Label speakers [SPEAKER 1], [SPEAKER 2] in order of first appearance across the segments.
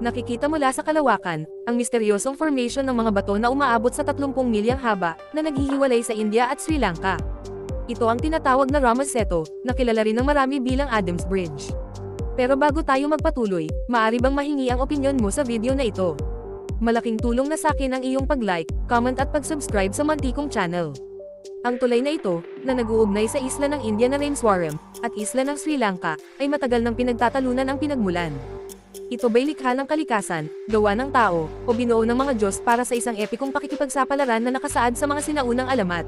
[SPEAKER 1] Nakikita mula sa kalawakan, ang misteryosong formation ng mga bato na umaabot sa 30 milyang haba, na naghihiwalay sa India at Sri Lanka. Ito ang tinatawag na Ramaseto, na kilala rin ng marami bilang Adams Bridge. Pero bago tayo magpatuloy, maari bang mahingi ang opinion mo sa video na ito? Malaking tulong na sa akin ang iyong pag-like, comment at pag-subscribe sa Mantikong channel. Ang tulay na ito, na nag-uugnay sa isla ng India na Rameswaram, at isla ng Sri Lanka, ay matagal nang pinagtatalunan ang pinagmulan. Ito ba'y likha ng kalikasan, gawa ng tao, o binuo ng mga Diyos para sa isang epikong pakikipagsapalaran na nakasaad sa mga sinaunang alamat?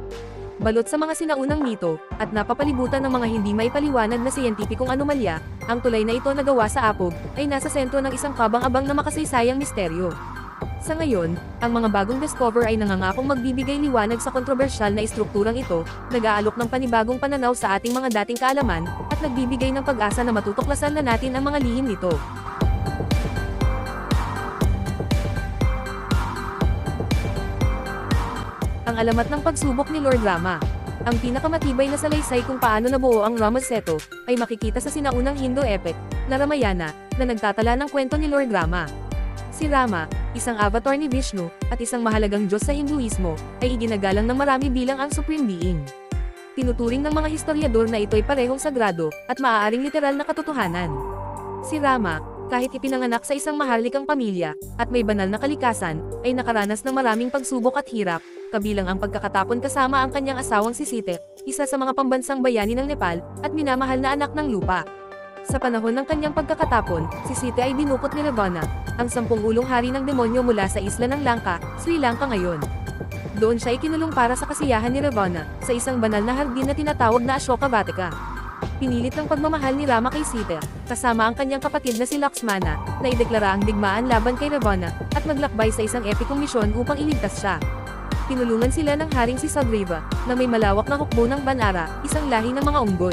[SPEAKER 1] Balot sa mga sinaunang mito, at napapalibutan ng mga hindi may paliwanag na siyentipikong anomalya, ang tulay na ito na gawa sa apog, ay nasa sentro ng isang kabang-abang na makasaysayang misteryo. Sa ngayon, ang mga bagong discover ay nangangakong magbibigay liwanag sa kontrobersyal na estrukturang ito, nag-aalok ng panibagong pananaw sa ating mga dating kaalaman, at nagbibigay ng pag-asa na matutuklasan na natin ang mga lihim nito. Ang alamat ng pagsubok ni Lord Rama. Ang pinakamatibay na salaysay kung paano nabuo ang Ramaseto, ay makikita sa sinaunang Hindu epic, na Ramayana, na nagtatala ng kwento ni Lord Rama. Si Rama, isang avatar ni Vishnu, at isang mahalagang Diyos sa Hinduismo, ay iginagalang ng marami bilang ang Supreme Being. Tinuturing ng mga historiador na ito'y parehong sagrado, at maaaring literal na katotohanan. Si Rama, kahit ipinanganak sa isang maharlikang pamilya, at may banal na kalikasan, ay nakaranas ng maraming pagsubok at hirap, kabilang ang pagkakatapon kasama ang kanyang asawang si Site, isa sa mga pambansang bayani ng Nepal, at minamahal na anak ng lupa. Sa panahon ng kanyang pagkakatapon, si Site ay dinukot ni Ravana, ang sampung ulong hari ng demonyo mula sa isla ng Lanka, Sri Lanka ngayon. Doon siya ikinulong para sa kasiyahan ni Ravana, sa isang banal na hardin na tinatawag na Ashoka Vatika. Pinilit ng pagmamahal ni Rama kay Sita, kasama ang kanyang kapatid na si Lakshmana, na ideklara ang digmaan laban kay Ravana, at maglakbay sa isang epikong misyon upang iligtas siya. Tinulungan sila ng haring si Sagriva, na may malawak na hukbo ng Banara, isang lahi ng mga unggoy.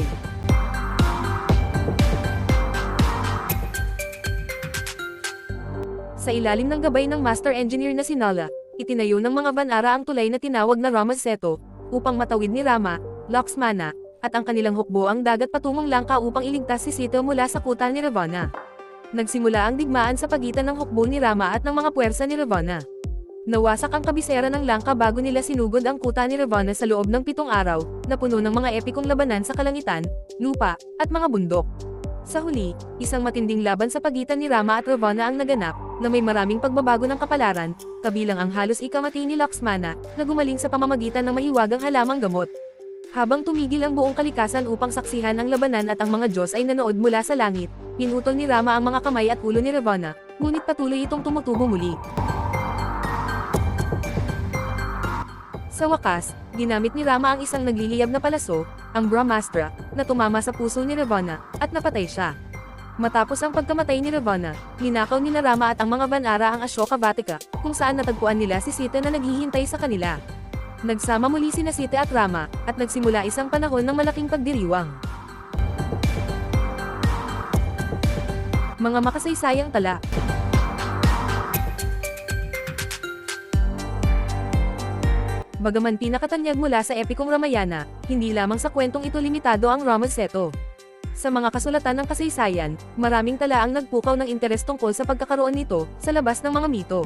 [SPEAKER 1] Sa ilalim ng gabay ng master engineer na si Nala, itinayo ng mga Banara ang tulay na tinawag na Ramaseto, upang matawid ni Rama, Lakshmana, at ang kanilang hukbo ang dagat patungong Langka upang iligtas si Sita mula sa kuta ni Ravana. Nagsimula ang digmaan sa pagitan ng hukbo ni Rama at ng mga puwersa ni Ravana. Nawasak ang kabisera ng Langka bago nila sinugod ang kuta ni Ravana sa loob ng pitong araw, na puno ng mga epikong labanan sa kalangitan, lupa, at mga bundok. Sa huli, isang matinding laban sa pagitan ni Rama at Ravana ang naganap, na may maraming pagbabago ng kapalaran, kabilang ang halos ikamati ni Lakshmana, na gumaling sa pamamagitan ng mahiwagang halamang gamot. Habang tumigil ang buong kalikasan upang saksihan ang labanan at ang mga Diyos ay nanood mula sa langit, pinutol ni Rama ang mga kamay at ulo ni Ravana, ngunit patuloy itong tumutubo muli. Sa wakas, ginamit ni Rama ang isang nagliliyab na palaso, ang Brahmastra, na tumama sa puso ni Ravana, at napatay siya. Matapos ang pagkamatay ni Ravana, ninakaw ni Rama at ang mga Banara ang Ashoka Vatika, kung saan natagpuan nila si Sita na naghihintay sa kanila. Nagsama muli sina Sita at Rama, at nagsimula isang panahon ng malaking pagdiriwang. Mga makasaysayang tala Bagaman pinakatanyag mula sa epikong Ramayana, hindi lamang sa kwentong ito limitado ang Ramaseto. Sa mga kasulatan ng kasaysayan, maraming tala ang nagpukaw ng interes tungkol sa pagkakaroon nito sa labas ng mga mito.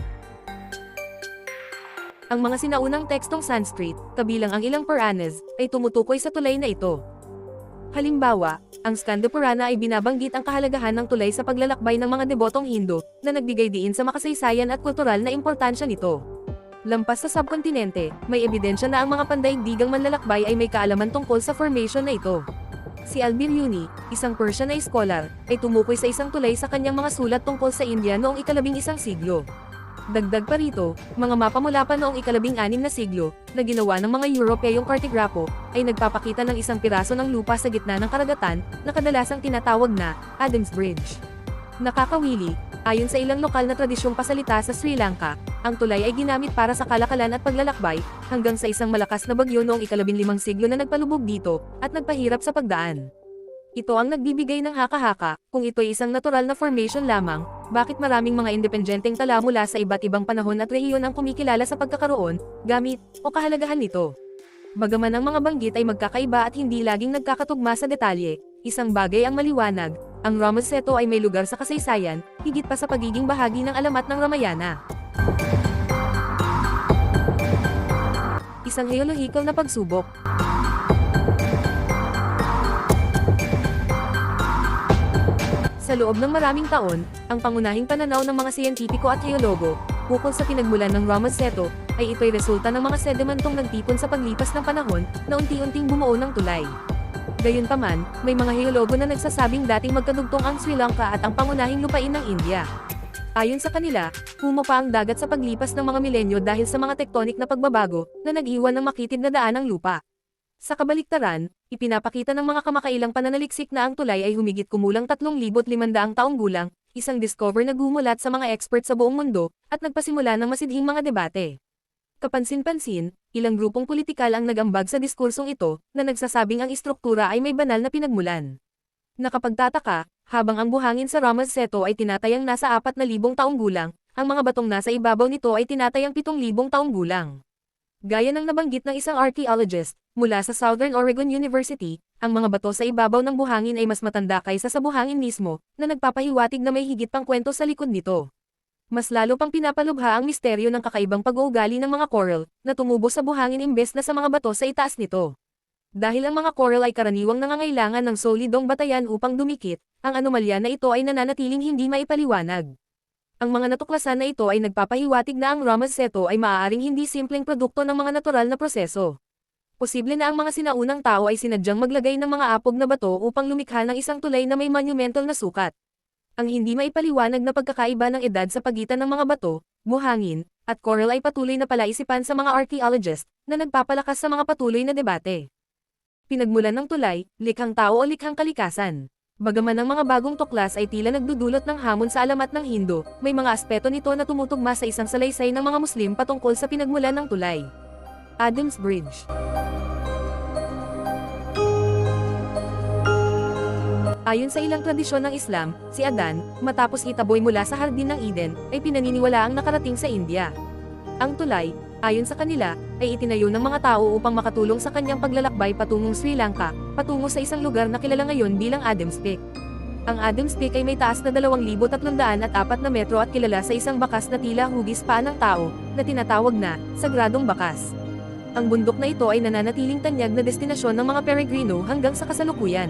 [SPEAKER 1] Ang mga sinaunang tekstong Sanskrit, kabilang ang ilang Puranas, ay tumutukoy sa tulay na ito. Halimbawa, ang Skanda Purana ay binabanggit ang kahalagahan ng tulay sa paglalakbay ng mga debotong Hindu, na nagbigay diin sa makasaysayan at kultural na importansya nito. Lampas sa subkontinente, may ebidensya na ang mga pandaigdigang manlalakbay ay may kaalaman tungkol sa formation na ito. Si Al-Biruni, isang Persian na scholar, ay tumukoy sa isang tulay sa kanyang mga sulat tungkol sa India noong ikalabing isang siglo. Dagdag pa rito, mga mapa mula pa noong ikalabing anim na siglo, na ginawa ng mga Europeyong kartigrapo, ay nagpapakita ng isang piraso ng lupa sa gitna ng karagatan, na kadalasang tinatawag na Adams Bridge. Nakakawili, ayon sa ilang lokal na tradisyong pasalita sa Sri Lanka, ang tulay ay ginamit para sa kalakalan at paglalakbay, hanggang sa isang malakas na bagyo noong ikalabing limang siglo na nagpalubog dito, at nagpahirap sa pagdaan. Ito ang nagbibigay ng haka-haka, kung ito'y isang natural na formation lamang, bakit maraming mga independenteng tala mula sa iba't ibang panahon at rehiyon ang kumikilala sa pagkakaroon, gamit, o kahalagahan nito. Bagaman ang mga banggit ay magkakaiba at hindi laging nagkakatugma sa detalye, isang bagay ang maliwanag, Ang Ramaseto ay may lugar sa kasaysayan, higit pa sa pagiging bahagi ng alamat ng Ramayana. Isang geological na pagsubok. Sa loob ng maraming taon, ang pangunahing pananaw ng mga siyentipiko at geologo, ukol sa pinagmulan ng Ramaseto, ay ito'y resulta ng mga sedimentong nagtipon sa paglipas ng panahon na unti-unting bumuo ng tulay. Gayunpaman, may mga geologo na nagsasabing dating magkadugtong ang Sri Lanka at ang pangunahing lupain ng India. Ayon sa kanila, humapa ang dagat sa paglipas ng mga milenyo dahil sa mga tektonik na pagbabago na nag-iwan ng makitid na daan ng lupa. Sa kabaliktaran, ipinapakita ng mga kamakailang pananaliksik na ang tulay ay humigit kumulang 3,500 taong gulang, isang discover na gumulat sa mga expert sa buong mundo, at nagpasimula ng masidhing mga debate. Kapansin-pansin, ilang grupong politikal ang nagambag sa diskursong ito, na nagsasabing ang istruktura ay may banal na pinagmulan. Nakapagtataka, habang ang buhangin sa Ramaseto ay tinatayang nasa 4,000 taong gulang, ang mga batong nasa ibabaw nito ay tinatayang 7,000 taong gulang. Gaya ng nabanggit ng isang archaeologist, mula sa Southern Oregon University, ang mga bato sa ibabaw ng buhangin ay mas matanda kaysa sa buhangin mismo, na nagpapahiwatig na may higit pang kwento sa likod nito. Mas lalo pang pinapalubha ang misteryo ng kakaibang pag-uugali ng mga coral, na tumubo sa buhangin imbes na sa mga bato sa itaas nito. Dahil ang mga coral ay karaniwang nangangailangan ng solidong batayan upang dumikit, ang anomalya na ito ay nananatiling hindi maipaliwanag. Ang mga natuklasan na ito ay nagpapahiwatig na ang Ramaseto ay maaaring hindi simpleng produkto ng mga natural na proseso. Posible na ang mga sinaunang tao ay sinadyang maglagay ng mga apog na bato upang lumikha ng isang tulay na may monumental na sukat. Ang hindi maipaliwanag na pagkakaiba ng edad sa pagitan ng mga bato, buhangin, at coral ay patuloy na palaisipan sa mga archaeologist na nagpapalakas sa mga patuloy na debate. Pinagmulan ng tulay, likhang tao o likhang kalikasan. Bagaman ang mga bagong tuklas ay tila nagdudulot ng hamon sa alamat ng Hindo, may mga aspeto nito na tumutugma sa isang salaysay ng mga Muslim patungkol sa pinagmulan ng tulay. Adams Bridge Ayon sa ilang tradisyon ng Islam, si Adan, matapos itaboy mula sa Hardin ng Eden, ay pinaniniwalaang nakarating sa India. Ang tulay, ayon sa kanila, ay itinayo ng mga tao upang makatulong sa kanyang paglalakbay patungong Sri Lanka, patungo sa isang lugar na kilala ngayon bilang Adams Peak. Ang Adams Peak ay may taas na 2,304 na metro at kilala sa isang bakas na tila hugis paa ng tao, na tinatawag na, Sagradong Bakas. Ang bundok na ito ay nananatiling tanyag na destinasyon ng mga peregrino hanggang sa kasalukuyan.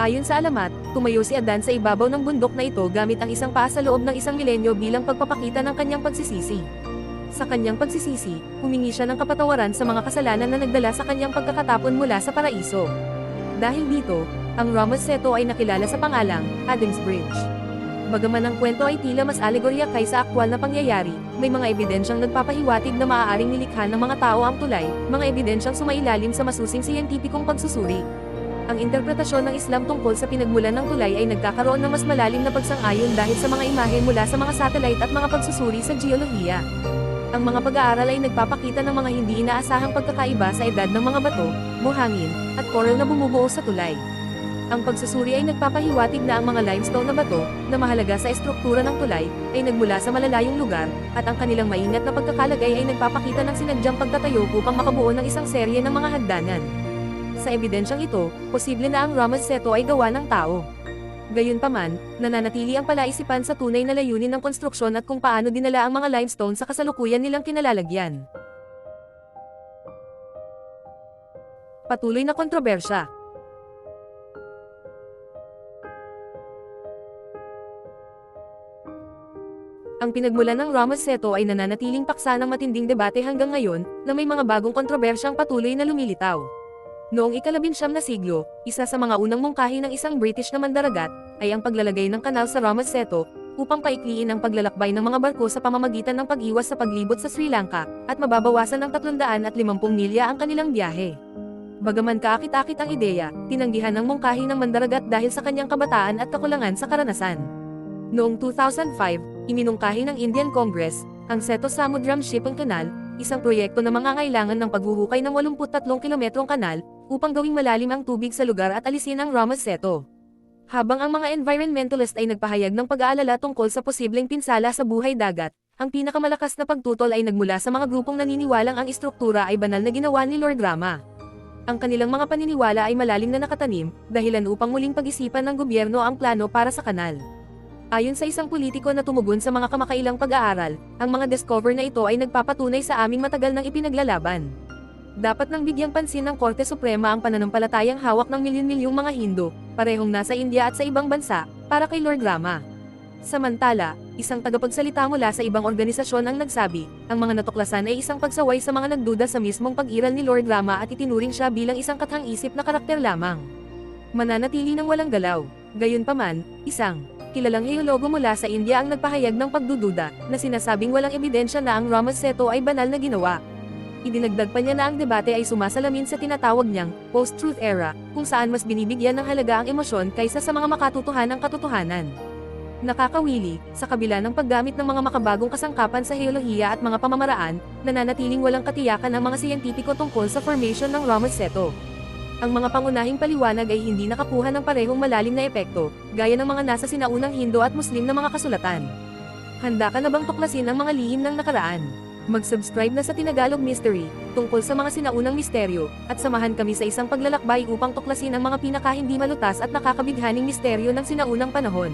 [SPEAKER 1] Ayon sa alamat, tumayo si Adan sa ibabaw ng bundok na ito gamit ang isang paa sa loob ng isang milenyo bilang pagpapakita ng kanyang pagsisisi. Sa kanyang pagsisisi, humingi siya ng kapatawaran sa mga kasalanan na nagdala sa kanyang pagkakatapon mula sa paraiso. Dahil dito, ang Ramaseto ay nakilala sa pangalang Adam's Bridge. Bagaman ang kwento ay tila mas alegorya kaysa aktwal na pangyayari, may mga ebidensyang nagpapahiwatig na maaaring nilikha ng mga tao ang tulay, mga ebidensyang sumailalim sa masusing siyentipikong pagsusuri. Ang interpretasyon ng Islam tungkol sa pinagmulan ng tulay ay nagkakaroon ng mas malalim na pagsang-ayon dahil sa mga imahe mula sa mga satellite at mga pagsusuri sa geolohiya. Ang mga pag-aaral ay nagpapakita ng mga hindi inaasahang pagkakaiba sa edad ng mga bato, buhangin, at coral na bumubuo sa tulay. Ang pagsusuri ay nagpapahiwatig na ang mga limestone na bato, na mahalaga sa estruktura ng tulay, ay nagmula sa malalayong lugar, at ang kanilang maingat na pagkakalagay ay nagpapakita ng sinadyang pagtatayo upang makabuo ng isang serye ng mga hagdanan. Sa ebidensyang ito, posible na ang Ramaseto ay gawa ng tao. Gayunpaman, nananatili ang palaisipan sa tunay na layunin ng konstruksyon at kung paano dinala ang mga limestone sa kasalukuyan nilang kinalalagyan. Patuloy na kontrobersya. Ang pinagmulan ng Ramaseto ay nananatiling paksa ng matinding debate hanggang ngayon, na may mga bagong kontrobersyang patuloy na lumilitaw. Noong ikalabinsyam na siglo, isa sa mga unang mungkahi ng isang British na mandaragat, ay ang paglalagay ng kanal sa Ramaseto, upang paikliin ang paglalakbay ng mga barko sa pamamagitan ng pag-iwas sa paglibot sa Sri Lanka, at mababawasan ng 350 milya ang kanilang biyahe. Bagaman kaakit-akit ang ideya, tinanggihan ng mungkahi ng mandaragat dahil sa kanyang kabataan at kakulangan sa karanasan. Noong 2005, iminungkahi ng Indian Congress, ang Seto Samudram Shipping Canal, isang proyekto na mangangailangan ng paghuhukay ng 83 kilometrong kanal, upang gawing malalim ang tubig sa lugar at alisin ang Ramaseto. Habang ang mga environmentalist ay nagpahayag ng pag-aalala tungkol sa posibleng pinsala sa buhay dagat, ang pinakamalakas na pagtutol ay nagmula sa mga grupong naniniwalang ang istruktura ay banal na ginawa ni Lord Rama. Ang kanilang mga paniniwala ay malalim na nakatanim, dahilan upang muling pag-isipan ng gobyerno ang plano para sa kanal. Ayon sa isang politiko na tumugon sa mga kamakailang pag-aaral, ang mga discover na ito ay nagpapatunay sa aming matagal ng ipinaglalaban. Dapat nang bigyang pansin ng Korte Suprema ang pananampalatayang hawak ng milyon-milyong mga Hindu, parehong nasa India at sa ibang bansa, para kay Lord Rama. Samantala, isang tagapagsalita mula sa ibang organisasyon ang nagsabi, ang mga natuklasan ay isang pagsaway sa mga nagduda sa mismong pag-iral ni Lord Rama at itinuring siya bilang isang kathang-isip na karakter lamang. Mananatili ng walang galaw. Gayunpaman, isang kilalang heologo mula sa India ang nagpahayag ng pagdududa na sinasabing walang ebidensya na ang Ramaseto ay banal na ginawa. Idinagdag pa niya na ang debate ay sumasalamin sa tinatawag niyang post-truth era, kung saan mas binibigyan ng halaga ang emosyon kaysa sa mga makatutuhanang katotohanan. Nakakawili, sa kabila ng paggamit ng mga makabagong kasangkapan sa heolohiya at mga pamamaraan, nananatiling walang katiyakan ang mga siyentipiko tungkol sa formation ng Ramaseto. Ang mga pangunahing paliwanag ay hindi nakakuha ng parehong malalim na epekto, gaya ng mga nasa sinaunang Hindu at Muslim na mga kasulatan. Handa ka na bang tuklasin ang mga lihim ng nakaraan? Mag-subscribe na sa Tinagalog Mystery, tungkol sa mga sinaunang misteryo, at samahan kami sa isang paglalakbay upang tuklasin ang mga pinaka hindi malutas at nakakabighaning misteryo ng sinaunang panahon.